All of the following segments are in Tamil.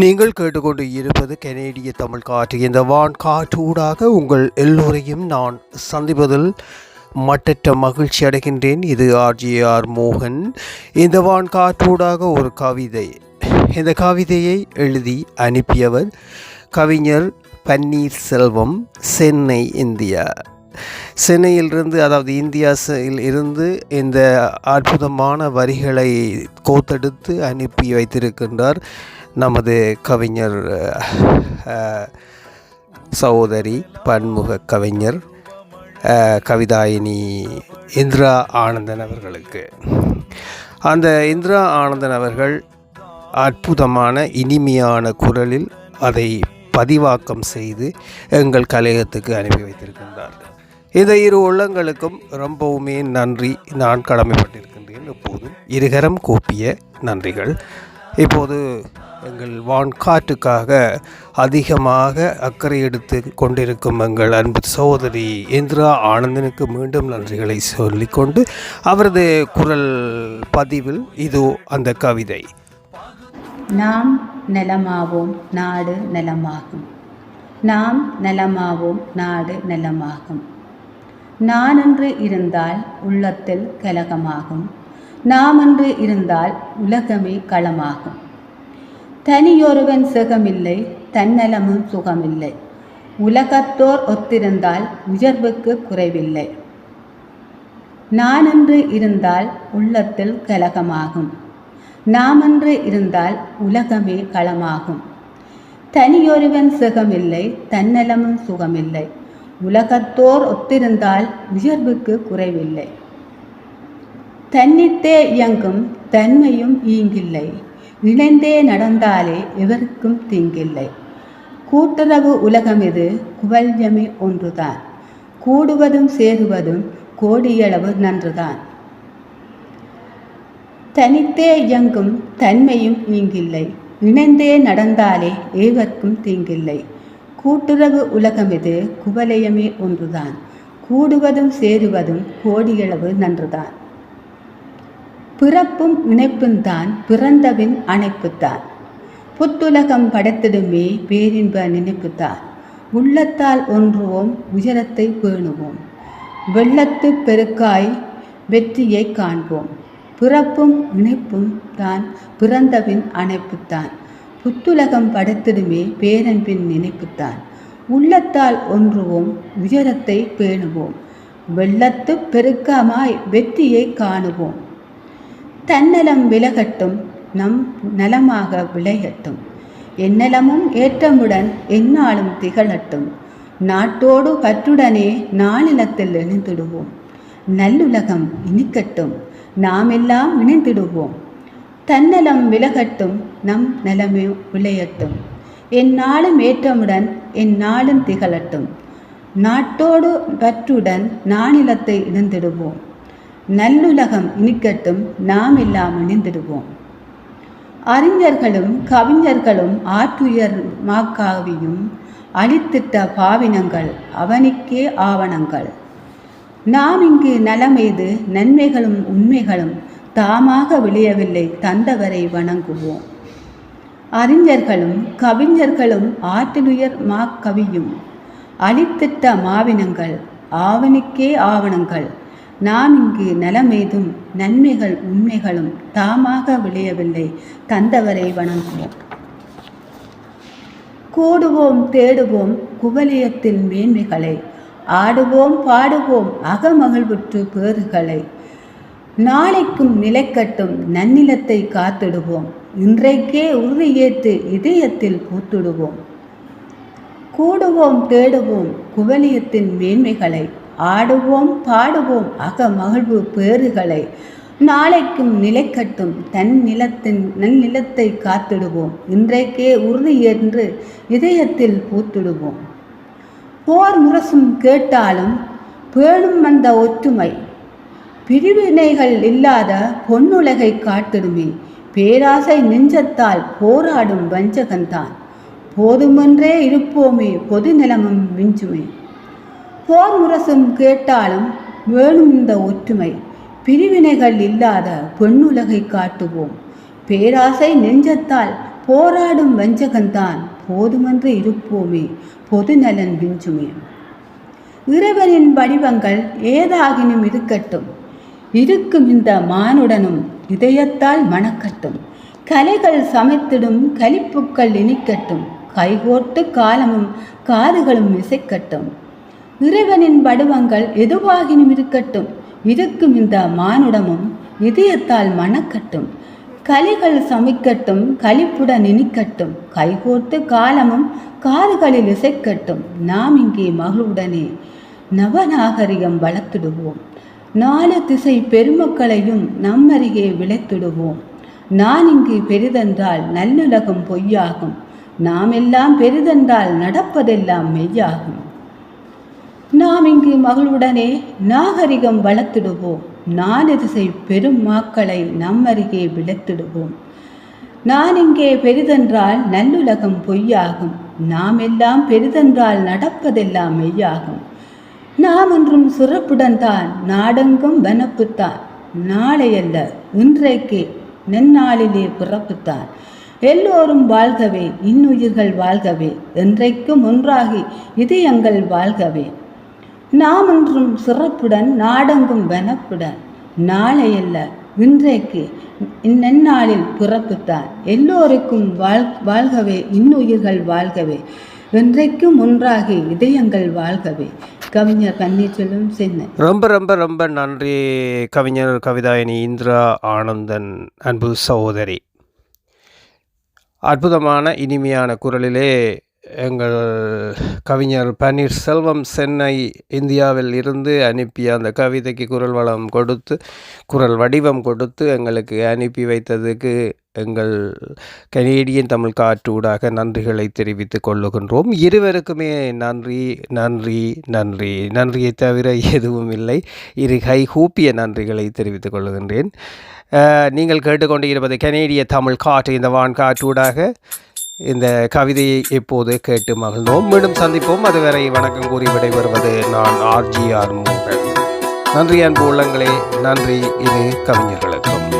நீங்கள் கேட்டுக்கொண்டு இருப்பது கெனேடிய தமிழ் காற்று. இந்த வான் காற்றூடாக உங்கள் எல்லோரையும் நான் சந்திப்பதில் மட்டற்ற மகிழ்ச்சி அடைகின்றேன். இது ஆர்ஜிஆர் மோகன். இந்த வான் காற்றூடாக ஒரு கவிதை. இந்த கவிதையை எழுதி அனுப்பியவர் கவிஞர் பன்னீர்செல்வம் சென்னை இந்தியா. சென்னையிலிருந்து அதாவது இந்தியாவில் இருந்து இந்த அற்புதமான வரிகளை கோத்தெடுத்து அனுப்பி வைத்திருக்கின்றார் நமது கவிஞர் சகோதரி பன்முக கவிஞர் கவிதாயினி இந்திரா ஆனந்தன் அவர்களுக்கு. அந்த இந்திரா ஆனந்தன் அவர்கள் அற்புதமான இனிமையான குரலில் அதை பதிவாக்கம் செய்து எங்கள் கலையகத்துக்கு அனுப்பி வைத்திருக்கின்றார். இந்த இரு உள்ளங்களுக்கும் ரொம்பவுமே நன்றி. நான் கடமைப்பட்டிருக்கின்றேன். எப்போதும் இருகரம் கூப்பிய நன்றிகள். இப்போது எங்கள் வான்காற்றுக்காக அதிகமாக அக்கறை எடுத்து கொண்டிருக்கும் எங்கள் அன்பு சகோதரி இந்திரா ஆனந்தனுக்கு மீண்டும் நன்றிகளை சொல்லிக்கொண்டு அவரது குரல் பதிவில் இது அந்த கவிதை. நாம் நலமாவோம் நாடு நலமாகும். நாம் நலமாவோம் நாடு நலமாகும். நானென்று இருந்தால் உள்ளத்தில் கலகமாகும். நாம் என்று இருந்தால் உலகமே களமாகும். தனியொருவன் சுகமில்லை தன்னலமும் சுகமில்லை. உலகத்தோர் ஒத்திருந்தால் உயர்வுக்கு குறைவில்லை. நானென்று இருந்தால் உள்ளத்தில் கலகமாகும். நாமென்று இருந்தால் உலகமே களமாகும். தனியொருவன் சுகமில்லை தன்னலமும் சுகமில்லை. உலகத்தோர் ஒத்திருந்தால் உயர்வுக்கு குறைவில்லை. தன்னித்தே இயங்கும் தன்மையும் ஈங்கில்லை. இணைந்தே நடந்தாலே எவருக்கும் தீங்கில்லை. கூட்டுறவு உலகம் இது குவல்யமே ஒன்றுதான். கூடுவதும் சேருவதும் கோடியளவு நன்றுதான். தனித்தே இயங்கும் தன்மையும் இங்கில்லை இணைந்தே நடந்தாலே ஏவர்க்கும் தீங்கில்லை. கூட்டுறவு உலகம் இது குவலயமே ஒன்றுதான். கூடுவதும் சேருவதும் கோடியளவு நன்றுதான். பிறப்பும் இணைப்பும்தான் பிறந்தவின் அணைப்புத்தான். புத்துலகம் படைத்திடுமே பேரின்ப நினைப்புத்தான். உள்ளத்தால் ஒன்றுவோம் உயரத்தை பேணுவோம். வெள்ளத்து பெருக்காய் வெற்றியை காண்போம். பிறப்பும் இணைப்பும் தான் பிறந்தவின் அணைப்புத்தான். புத்துலகம் படைத்திடுமே பேரன்பின் நினைப்புத்தான். உள்ளத்தால் ஒன்றுவோம் உயரத்தை பேணுவோம். வெள்ளத்து பெருக்கமாய் வெற்றியை காணுவோம். தன்னலம் விலகட்டும் நம் நலமாக விளையட்டும். என்னலமும் ஏற்றமுடன் எந்நாளும் திகழட்டும். நாட்டோடு பற்றுடனே நாளிலத்தில் இணைந்திடுவோம் நல்லுலகம் இனிக்கட்டும் நாமெல்லாம் இணைந்திடுவோம். தன்னலம் விலகட்டும் நம் நலமே விளையட்டும். எந்நாளும் ஏற்றமுடன் எந்நாளும் திகழட்டும். நாட்டோடு பற்றுடன் நானிலத்தை இணைந்திடுவோம். நல்லுலகம் இனிக்கட்டும் நாம் எல்லாம் இணைந்திடுவோம் அறிஞர்களும் கவிஞர்களும் ஆற்றுயர் மாக்காவியும் அளித்திட்ட பாவினங்கள் அவனுக்கே ஆவணங்கள். நாம் இங்கு நலமெய்து நன்மைகளும் உண்மைகளும் தாமாக விளையவில்லை தந்தவரை வணங்குவோம். அறிஞர்களும் கவிஞர்களும் ஆற்றிலுயர் மாக்கவியும் அளித்திட்ட மாவினங்கள் ஆவனுக்கே ஆவணங்கள். நாம் இங்கு நலமேதும் நன்மைகள் உண்மைகளும் தாமாக விளையவில்லை. தந்தவரை வணங்குவோம். கூடுவோம் தேடுவோம் குவலியத்தில் மேன்மைகளை. ஆடுவோம் பாடுவோம் அகமகிழ்வுற்று பேறுகளை. நாளைக்கும் நிலைக்கட்டும் நன்னிலத்தை காத்திடுவோம். இன்றைக்கே உறுதியேற்று இதயத்தில் பூத்திடுவோம். கூடுவோம் தேடுவோம் குவலியத்தின் மேன்மைகளை. ஆடுவோம் பாடுவோம் அக மகிழ்வு பேறுகளை. நாளைக்கும் நிலைக்கட்டும் தன் நிலத்தின் நன்னிலத்தை காத்திடுவோம். இன்றைக்கே உறுதியென்று இதயத்தில் பூத்திடுவோம். போர் முரசும் கேட்டாலும் பேணும் அந்த ஒற்றுமை. பிரிவினைகள் இல்லாத பொன்னுலகை காட்டிடுமே. பேராசை நெஞ்சத்தால் போராடும் வஞ்சகன்தான். போதுமென்றே இருப்போமே பொது நிலமும் மிஞ்சுமே. போர் முரசும் கேட்டாலும் வேணும் இந்த ஒற்றுமை. பிரிவினைகள் இல்லாத பெண்ணுலகை காட்டுவோம். பேராசை நெஞ்சத்தால் போராடும் வஞ்சகன்தான் போதுமென்று இருப்போமே பொதுநலன் விஞ்சுமே இறைவனின் வடிவங்கள் ஏதாகினும் இருக்கட்டும். இருக்கும் இந்த மானுடனும் இதயத்தால் மணக்கட்டும். கலைகள் சமைத்திடும் கலிப்புக்கள் இனிக்கட்டும். கைகோட்டு காலமும் காதுகளும் இசைக்கட்டும். இறைவனின் வடிவங்கள் எதுவாகினும் இருக்கட்டும் இருக்கும் இந்த மானுடமும் இதயத்தால் மணக்கட்டும். கலிகள் சமைக்கட்டும் களிப்புடன் இனிக்கட்டும். கைகோர்த்து காலமும் காதுகளில் இசைக்கட்டும். நாம் இங்கே மகளுடனே நவநாகரிகம் வளர்த்திடுவோம். நாலு திசை பெருமக்களையும் நம்மருகே விளைத்திடுவோம். நான் இங்கு பெரிதென்றால் நல்லுலகம் பொய்யாகும். நாம் எல்லாம் பெரிதென்றால் நடப்பதெல்லாம் மெய்யாகும். நாம் இங்கு மகளுடனே நாகரிகம் வளர்த்திடுவோம். நானதிசை பெரும் மாக்களை நம்மருகே விளத்திடுவோம் நான் இங்கே பெரிதென்றால் நல்லுலகம் பொய்யாகும். நாம் எல்லாம் பெரிதென்றால் நடப்பதெல்லாம் மெய்யாகும். நாம் ஒன்றும் சிறப்புடன் தான் நாடெங்கும் வனப்புத்தான். நாளையல்ல இன்றைக்கே நன்னாளிலே பிறப்புத்தான். எல்லோரும் வாழ்கவே இன்னுயிர்கள் வாழ்கவே என்றைக்கும் ஒன்றாகி இதயங்கள் வாழ்கவே. நாமன்றும் சிறப்புடன் நாடெங்கும் வனப்புடன். நாளையல்ல இன்றைக்கு இந்நன்னாளில் பிறப்புத்தான். எல்லோருக்கும் வாழ் வாழ்கவே இன்னுயிர்கள் வாழ்கவே. என்றைக்கும் ஒன்றாகி இதயங்கள் வாழ்கவே. கவிஞர் பன்னீர்செல்வம் சென்னை. ரொம்ப ரொம்ப ரொம்ப நன்றி கவிஞர் கவிதாயினி இந்திரா ஆனந்தன் அன்பு சகோதரி. அற்புதமான இனிமையான குரலிலே எங்கள் கவிஞர் பன்னீர்செல்வம் சென்னை இந்தியாவில் இருந்து அனுப்பிய அந்த கவிதைக்கு குரல் வளம் கொடுத்து குரல் வடிவம் கொடுத்து எங்களுக்கு அனுப்பி வைத்ததுக்கு எங்கள் கனேடியன் தமிழ் காற்றூடாக நன்றிகளை தெரிவித்துக் கொள்ளுகின்றோம். இருவருக்குமே நன்றி நன்றி நன்றி. நன்றியை தவிர எதுவும் இல்லை. இரு கை கூப்பிய நன்றிகளை தெரிவித்துக் கொள்ளுகின்றேன். நீங்கள் கேட்டுக்கொண்டிருப்பது கனேடிய தமிழ் காற்று இந்த வான் காற்றூடாக. இந்த கவிதையை இப்போது கேட்டு மகிழ்ந்தோம். மீண்டும் சந்திப்போம். அதுவரை வணக்கம் கூறி விடைபெறுவது நான் ஆர்ஜிஆர் மோகன். நன்றி அன்பு உள்ளங்களே. நன்றி இது கவிஞர்களுக்கும்.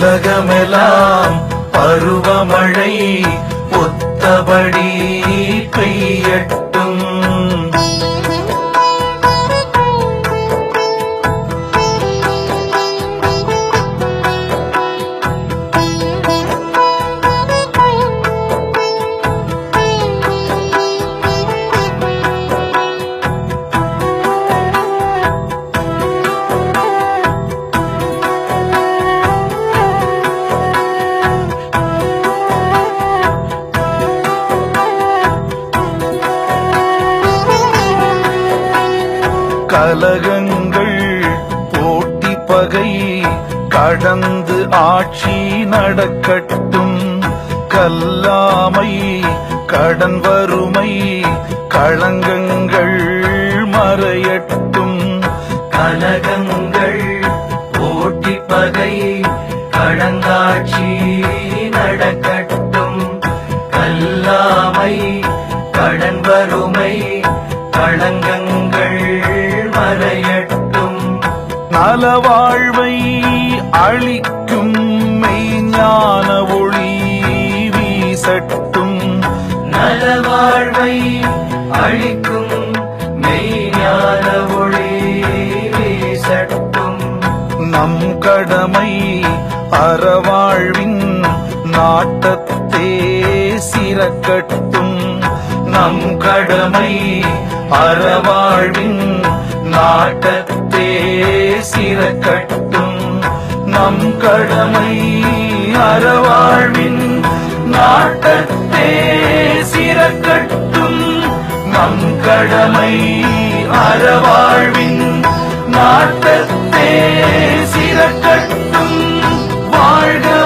உலகமெல்லாம் பருவமழை ஒத்தபடி பெய்யட்டும். கலகங்கள் போட்டி பகை கடந்து ஆட்சி நடக்கட்டும். கல்லாமை கடன் வறுமை களங்கங்கள் மறையட்டும். கலகங்கள் போட்டி பகை கடங்காட்சி அளிக்கும் மெய்ஞான ஒளி வீசட்டும். நலவாழ்வை அழிக்கும் மெய்ஞான ஒளி வீசட்டும். நம் கடமை அறவாழ்வின் நாட்டத்தே சிறக்கட்டும். நம் கடமை அறவாழ்வின் நாட்டத்தே சிறக்கட்டும். நம் கடமை அறவாழ்வின் நாட்டத்தே சிறக்கட்டும். நம் கடமை அறவாழ்வின் நாட்டத்தே சிறக்கட்டும். வாழ்க